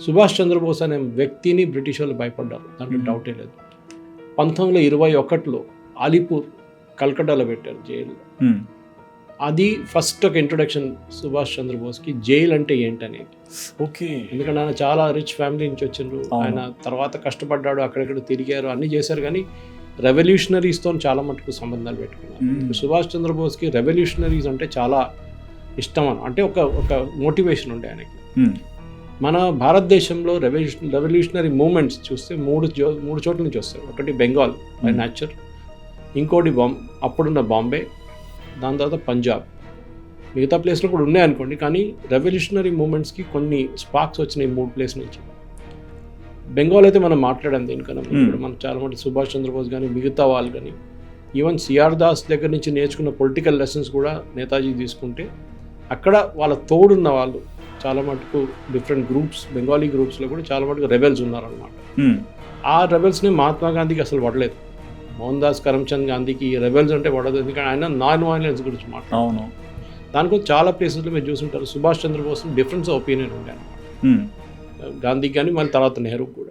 సుభాష్ చంద్రబోస్ అనే వ్యక్తిని బ్రిటిష్ వాళ్ళు భయపడ్డారు. దాంట్లో. డౌటే లేదు. పంతొమ్మిది వందల ఇరవై ఒకటిలో అలీపూర్ కల్కట్టాలో పెట్టారు జైలు అది ఫస్ట్ ఒక ఇంట్రొడక్షన్ సుభాష్ చంద్రబోస్కి. జైలు అంటే ఏంటనేది. ఓకే. ఎందుకంటే ఆయన చాలా రిచ్ ఫ్యామిలీ నుంచి వచ్చిండ్రు. ఆయన తర్వాత కష్టపడ్డాడు అక్కడక్కడ తిరిగారు అన్నీ చేశారు కానీ రెవల్యూషనరీస్తో చాలా మటుకు సంబంధాలు పెట్టుకున్నారు. సుభాష్ చంద్రబోస్కి రెవల్యూషనరీస్ అంటే చాలా ఇష్టం అని అంటే ఒక ఒక మోటివేషన్ ఉండే ఆయనకి. మన భారతదేశంలో రెవల్యూషన్ రెవల్యూషనరీ మూమెంట్స్ చూస్తే మూడు జో- మూడు చోట్ల నుంచి వస్తాయి. ఒకటి బెంగాల్ బై Hmm. నేచర్ ఇంకోటి బాంబ్ అప్పుడున్న బాంబే దాని తర్వాత పంజాబ్. మిగతా ప్లేస్లో కూడా ఉన్నాయి అనుకోండి కానీ రెవల్యూషనరీ మూమెంట్స్కి కొన్ని స్పార్క్స్ వచ్చినాయి మూడు ప్లేస్ నుంచి. బెంగాల్ అయితే మనం మాట్లాడాం దీనికన్నా Hmm. కూడా మనం చాలా మంది సుభాష్ చంద్రబోస్ కానీ మిగతా వాళ్ళు కానీ ఈవెన్ సిఆర్ దాస్ దగ్గర నుంచి నేర్చుకున్న పొలిటికల్ లెసన్స్ కూడా నేతాజీ తీసుకుంటే అక్కడ వాళ్ళ తోడున్న వాళ్ళు చాలా మటుకు డిఫరెంట్ గ్రూప్స్ బెంగాలీ గ్రూప్స్లో కూడా చాలా మటుకు రెబెల్స్ ఉన్నారనమాట ఆ రెబెల్స్ని మహాత్మా గాంధీకి అసలు పడలేదు మోహన్ దాస్ కరమ్చంద్ గాంధీకి రెబెల్స్ అంటే పడదు ఎందుకంటే ఆయన నాన్ వైలెన్స్ గురించి మాట్లాడు దానికి చాలా ప్లేసెస్లో మీరు చూసుంటారు. సుభాష్ చంద్రబోస్ డిఫరెన్స్ ఒపీనియన్ ఉండే అనమాట గాంధీకి కానీ మళ్ళీ తర్వాత నెహ్రూ కూడా.